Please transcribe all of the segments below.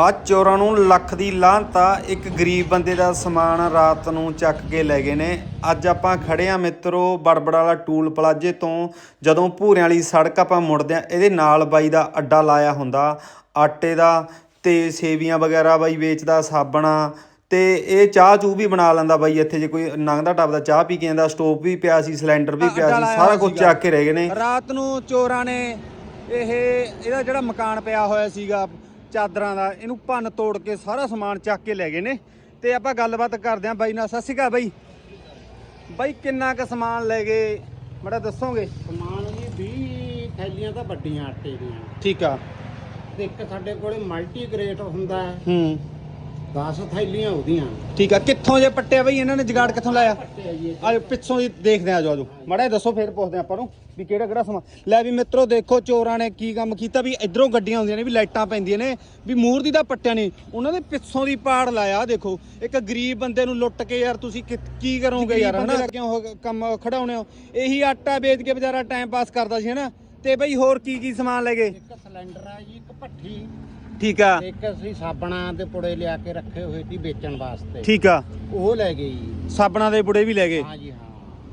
ਆ ਚੋਰਾਂ ਨੂੰ ਲੱਖ ਦੀ ਲਾਹਨਤਾ ਇੱਕ ਗਰੀਬ ਬੰਦੇ ਦਾ ਸਮਾਨ ਰਾਤ ਨੂੰ ਚੱਕ ਕੇ ਲੈ ਗਏ ਨੇ। ਅੱਜ ਆਪਾਂ ਖੜੇ ਆ ਮਿੱਤਰੋ ਬੜਬੜ ਵਾਲਾ ਟੂਲ ਪਲਾਜੇ ਤੋਂ। ਜਦੋਂ ਭੂਰਿਆਂ ਵਾਲੀ ਸੜਕ ਆਪਾਂ ਮੁੜਦੇ ਆ ਇਹਦੇ ਨਾਲ ਬਾਈ ਦਾ ਅੱਡਾ ਲਾਇਆ ਹੁੰਦਾ। ਆਟੇ ਦਾ ਤੇ ਸੇਵੀਆਂ ਵਗੈਰਾ ਬਾਈ ਵੇਚਦਾ ਸਾਬਣਾ। ਤੇ ਇਹ ਚਾਹ ਚੂ ਵੀ ਬਣਾ ਲੈਂਦਾ ਬਾਈ ਇੱਥੇ ਜੇ ਕੋਈ ਨੰਗਦਾ ਟੱਪਦਾ ਚਾਹ ਪੀ ਕੇ ਜਾਂਦਾ ਸਟੋਵ ਵੀ ਪਿਆ ਸੀ ਸਿਲੰਡਰ ਵੀ ਪਿਆ ਸੀ ਸਾਰਾ ਕੁਝ ਚੱਕ ਕੇ ਰਹਿ ਗਏ ਨੇ। ਰਾਤ ਨੂੰ ਚੋਰਾਂ ਨੇ ਇਹ ਇਹਦਾ ਜਿਹੜਾ ਮਕਾਨ ਪਿਆ ਹੋਇਆ ਸੀਗਾ ਚਾਦਰਾਂ ਦਾ ਇਹਨੂੰ ਭੰਨ ਤੋੜ ਕੇ ਸਾਰਾ ਸਮਾਨ ਚੱਕ ਕੇ ਲੈ ਗਏ ਨੇ। ਤੇ ਆਪਾਂ ਗੱਲਬਾਤ ਕਰਦੇ ਆਂ ਬਾਈ ਨਾਲ। ਸਤਿ ਸ਼੍ਰੀ ਅਕਾਲ ਬਾਈ। ਬਾਈ ਕਿੰਨਾ ਕੁ ਸਮਾਨ ਲੈ ਗਏ? ਮੜਾ ਦੱਸੋਗੇ? ਸਮਾਨ ਜੀ 20 ਥੈਲੀਆਂ ਤਾਂ ਵੱਡੀਆਂ ਆਟੇ ਦੀਆਂ। ਠੀਕ ਆ। ਤੇ ਇੱਕ ਸਾਡੇ ਕੋਲੇ ਮਲਟੀ ਗ੍ਰੇਟ ਹੁੰਦਾ ਹੈ। ਹੂੰ। 10 ਥੈਲੀਆਂ ਉਹਦੀਆਂ। ਠੀਕ ਆ ਕਿੱਥੋਂ ਜੇ ਪੱਟਿਆ ਬਾਈ ਇਹਨਾਂ ਨੇ ਜਗਾੜ ਕਿੱਥੋਂ ਲਾਇਆ? ਤੇ ਜੀ ਆਜੋ ਪਿੱਛੋਂ ਦੀ ਦੇਖਦੇ ਆ ਆਜੋ ਆਜੋ ਮੜਾ ਦੱਸੋ ਫੇਰ ਪੁੱਛਦੇ ਆਪਾਂ ਨੂੰ ਵੀ ਕਿਹੜਾ ਕਿਹੜਾ ਸਮਾਂ ਲੈ ਵੀ ਮਿੱਤਰੋ ਦੇਖੋ ਚੋਰਾਂ ਨੇ ਕੀ ਕੰਮ ਕੀਤਾ ਵੀ ਇਧਰੋਂ ਗੱਡੀਆਂ ਆਉਂਦੀਆਂ ਨੇ ਵੀ ਲਾਈਟਾਂ ਪੈਂਦੀਆਂ ਨੇ ਵੀ ਮੂਰ ਦੀ ਤਾਂ ਪੱਟਿਆ ਨਹੀਂ। ਉਹਨਾਂ ਦੇ ਪਿੱਛੋਂ ਦੀ ਪਾੜ ਲਾਇਆ ਦੇਖੋ ਇੱਕ ਗਰੀਬ ਬੰਦੇ ਨੂੰ ਲੁੱਟ ਕੇ ਯਾਰ ਤੁਸੀਂ ਕਿ- ਕਰੋਗੇ ਯਾਰ ਹਨਾ? ਕਿਉਂ ਉਹ ਕੰਮ ਖੜਾਉਣੇ ਹੋ? ਇਹੀ ਆਟਾ ਵੇਚ ਕੇ ਵਿਚਾਰਾ ਟਾਈਮ ਪਾਸ ਕਰਦਾ ਸੀ ਹਨਾ? ਤੇ ਬਈ ਹੋਰ ਕੀ ਕੀ ਸਮਾਨ ਲੈ ਗਏ? ਇੱਕ ਸਿਲੰਡਰ ਆ ਜੀ ਇੱਕ ਭੱਠੀ। ਠੀਕ ਆ। ਤੇ ਇੱਕ ਅਸੀਂ ਸਾਬਣਾ ਦੇ ਪੁੜੇ ਲਿਆ ਕੇ ਰੱਖੇ ਹੋਏ ਸੀ ਵੇਚਣ ਵਾਸਤੇ। ਠੀਕ ਆ। ਉਹ ਲੈ ਗਏ ਜੀ। ਸਾਬਣਾ ਦੇ ਬੁੜੇ ਵੀ ਲੈ ਗਏ। ਹਾਂ ਜੀ ਹਾਂ।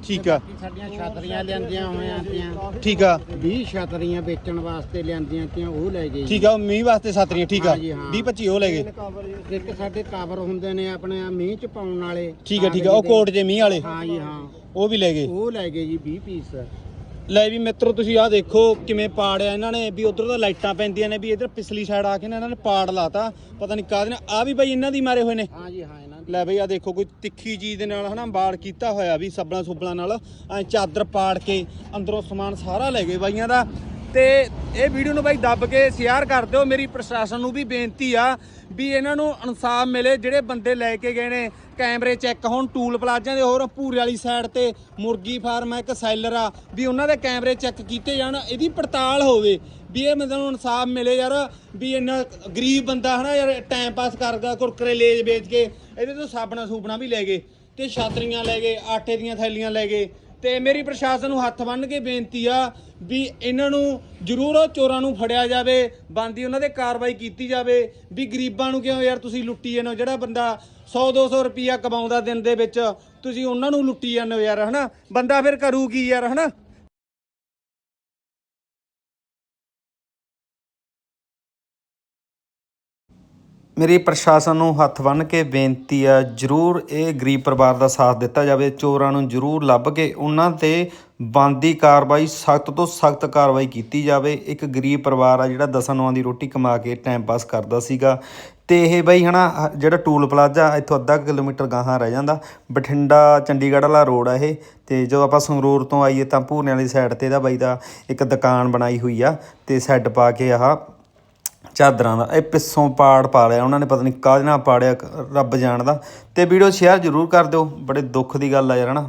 ਠੀਕ ਤੇ ਆ। ਬਾਕੀ ਸਾਡੀਆਂ ਛਤਰੀਆਂ ਲਿਆਂਦੀਆਂ ਹੋਈਆਂ ਤੀਆਂ। ਠੀਕ ਆ। 20 ਛਤਰੀਆਂ ਵੇਚਣ ਵਾਸਤੇ ਲਿਆਂਦੀਆਂ ਤੀਆਂ ਉਹ ਲੈ ਗਏ ਜੀ। ਠੀਕ ਆ ਉਹ ਮੀਂਹ ਵਾਸਤੇ ਸਾਤਰੀਆਂ ਠੀਕ ਆ। ਹਾਂਜੀ, ਹਾਂ। 20 25 ਉਹ ਲੈ ਗਏ। ਇੱਕ ਸਾਡੇ ਕਵਰ ਹੁੰਦੇ ਨੇ ਆਪਣੇ ਆ ਮੀਂਹ ਚ ਪਾਉਣ ਵਾਲੇ। ਠੀਕ ਆ ਠੀਕ ਆ ਉਹ ਕੋਟ ਜੇ ਮੀਂਹ ਵਾਲੇ। ਹਾਂ ਜੀ ਹਾਂ। ਉਹ ਵੀ ਲੈ ਗਏ। ਉਹ ਲੈ ਗਏ ਜੀ 20 ਪੀਸ। ਲੈ ਵੀ ਮਿੱਤਰੋ ਤੁਸੀਂ ਆਹ ਦੇਖੋ ਕਿਵੇਂ ਪਾੜਿਆ ਇਹਨਾਂ ਨੇ ਵੀ ਉਧਰ ਤਾਂ ਲਾਈਟਾਂ ਪੈਂਦੀਆਂ ਨੇ ਵੀ ਇਧਰ ਪਿਛਲੀ ਸਾਈਡ ਆ ਕੇ ਨਾ ਇਹਨਾਂ ਨੇ ਪਾੜ ਲਾਤਾ ਪਤਾ ਨਹੀਂ ਕਾਹਦੇ ਨਾਲ। ਆ ਵੀ ਬਾਈ ਇਹਨਾਂ ਦੀ ਮਾਰੇ ਹੋਏ ਨੇ। ਹਾਂ ਜੀ ਹਾਂ ਇਹਨਾਂ ਦੀ। ਲੈ ਬਈ ਆ ਦੇਖੋ ਕੋਈ ਤਿੱਖੀ ਚੀਜ਼ ਦੇ ਨਾਲ ਹਨਾ ਬਾੜ ਕੀਤਾ ਹੋਇਆ ਵੀ ਸੱਬਲਾਂ ਸੁਬਲਾਂ ਨਾਲ ਐ ਚਾਦਰ ਪਾੜ ਕੇ ਅੰਦਰੋਂ ਸਮਾਨ ਸਾਰਾ ਲੈ ਗਏ ਬਾਈਆਂ ਦਾ। ਤੇ ਇਹ ਵੀਡੀਓ ਨੂੰ ਬਾਈ ਦੱਬ ਕੇ ਸ਼ੇਅਰ ਕਰ ਦਿਓ। ਮੇਰੀ ਪ੍ਰਸ਼ਾਸਨ ਨੂੰ ਵੀ ਬੇਨਤੀ ਆ ਵੀ ਇਹਨਾਂ ਨੂੰ ਇਨਸਾਫ ਮਿਲੇ। ਜਿਹੜੇ ਬੰਦੇ ਲੈ ਕੇ ਗਏ ਨੇ, ਕੈਮਰੇ ਚੈੱਕ ਹੋਣ, ਟੂਲ ਪਲਾਜ਼ਿਆਂ ਦੇ ਹੋਰ ਪੂਰੇ ਵਾਲੀ ਸਾਈਡ ਤੇ ਮੁਰਗੀ ਫਾਰਮ ਆ, ਇੱਕ ਸੈਲਰ ਆ, ਵੀ ਉਹਨਾਂ ਦੇ ਕੈਮਰੇ ਚੈੱਕ ਕੀਤੇ ਜਾਣ, ਇਹਦੀ ਪੜਤਾਲ ਹੋਵੇ। ਵੀ ਇਹ ਬੰਦੇ ਨੂੰ ਇਨਸਾਫ ਮਿਲੇ ਯਾਰ, ਵੀ ਇੰਨਾ ਗਰੀਬ ਬੰਦਾ ਹਨਾ ਯਾਰ ਟਾਈਮ ਪਾਸ ਕਰਦਾ, ਕੁਰਕਰੇ ਲੇਜ ਵੇਚ ਕੇ, ਇਹਦੇ ਤੋਂ ਸਾਬਣਾ ਸੂਬਣਾ ਵੀ ਲੈ ਗਏ। ਤੇ ਛਾਤਰੀਆਂ ਲੈ ਗਏ, ਆਟੇ ਦੀਆਂ ਥੈਲੀਆਂ ਲੈ ਗਏ। ਤੇ ਮੇਰੀ ਪ੍ਰਸ਼ਾਸਨ ਨੂੰ ਹੱਥ ਬੰਨ੍ਹ ਕੇ ਬੇਨਤੀ ਆ ਵੀ ਇਹਨਾਂ ਨੂੰ ਜ਼ਰੂਰ ਉਹ ਚੋਰਾਂ ਨੂੰ ਫੜਿਆ ਜਾਵੇ, ਬੰਦੀ ਉਹਨਾਂ ਦੇ ਕਾਰਵਾਈ ਕੀਤੀ ਜਾਵੇ, ਵੀ ਗਰੀਬਾਂ ਨੂੰ ਕਿਉਂ ਯਾਰ ਤੁਸੀਂ ਲੁੱਟੀ ਜਾਂਦੇ ਹੋ? ਜਿਹੜਾ ਬੰਦਾ 100 200 ਰੁਪਈਆ ਕਮਾਉਂਦਾ ਦਿਨ ਦੇ ਵਿੱਚ, ਤੁਸੀਂ ਉਹਨਾਂ ਨੂੰ ਲੁੱਟੀ ਜਾਂਦੇ ਹੋ ਯਾਰ, ਹਨਾ? ਬੰਦਾ ਫਿਰ ਕਰੂ ਕੀ ਯਾਰ, ਹਨਾ? ਮੇਰੀ ਪ੍ਰਸ਼ਾਸਨ ਨੂੰ ਹੱਥ ਬੰਨ੍ਹ ਕੇ ਬੇਨਤੀ ਆ, ਜਰੂਰ ਇਹ ਗਰੀਬ ਪਰਿਵਾਰ ਦਾ ਸਾਥ ਦਿੱਤਾ ਜਾਵੇ। ਚੋਰਾਂ ਨੂੰ ਜਰੂਰ ਲੱਭ ਕੇ ਉਹਨਾਂ ਤੇ ਬੰਦੀ ਕਾਰਵਾਈ, ਸਖਤ ਤੋਂ ਸਖਤ ਕਾਰਵਾਈ ਕੀਤੀ ਜਾਵੇ। ਇੱਕ ਗਰੀਬ ਪਰਿਵਾਰ ਆ ਜਿਹੜਾ ਦਸਾਂ ਨੌਂ ਦੀ ਰੋਟੀ ਕਮਾ ਕੇ ਟਾਈਮ ਪਾਸ ਕਰਦਾ ਸੀਗਾ। ਤੇ ਇਹ ਬਈ ਹਨਾ ਹ- ਜਿਹੜਾ ਟੂਲ ਪਲਾਜ਼ਾ, ਇੱਥੋਂ ਅੱਧਾ ਕਿਲੋਮੀਟਰ ਗਾਹਾਂ ਰਹਿ ਜਾਂਦਾ। ਬਠਿੰਡਾ, ਚੰਡੀਗੜ੍ਹ ਵਾਲਾ ਰੋਡ ਆ ਇਹ। ਤੇ ਜਦੋਂ ਆਪਾਂ ਸੰਗਰੂਰ ਤੋਂ ਆਈਏ ਤਾਂ ਭੂਰਨੇ ਵਾਲੀ ਸਾਈਡ ਤੇ ਇਹਦਾ ਬਾਈ ਦਾ ਇੱਕ ਦੁਕਾਨ ਬਣਾਈ ਹੋਈ ਆ। ਤੇ ਸੈੱਡ ਪਾ ਕੇ ਆਹ ਚਾਦਰਾਂ ਦਾ। ਇਹ ਪਿੱਛੋਂ ਪਾੜ ਪਾ ਲਿਆ। ਉਹਨਾਂ ਨੇ ਪਤਾ ਨਹੀਂ ਕਾਹਦੇ ਨਾਲ ਪਾੜਿਆ ਕ- ਰੱਬ ਜਾਣਦਾ। ਤੇ ਵੀਡੀਓ ਸ਼ੇਅਰ ਜ਼ਰੂਰ ਕਰ ਦਿਓ। ਬੜੇ ਦੁੱਖ ਦੀ ਗੱਲ ਆ ਯਾਰ, ਹਨਾ?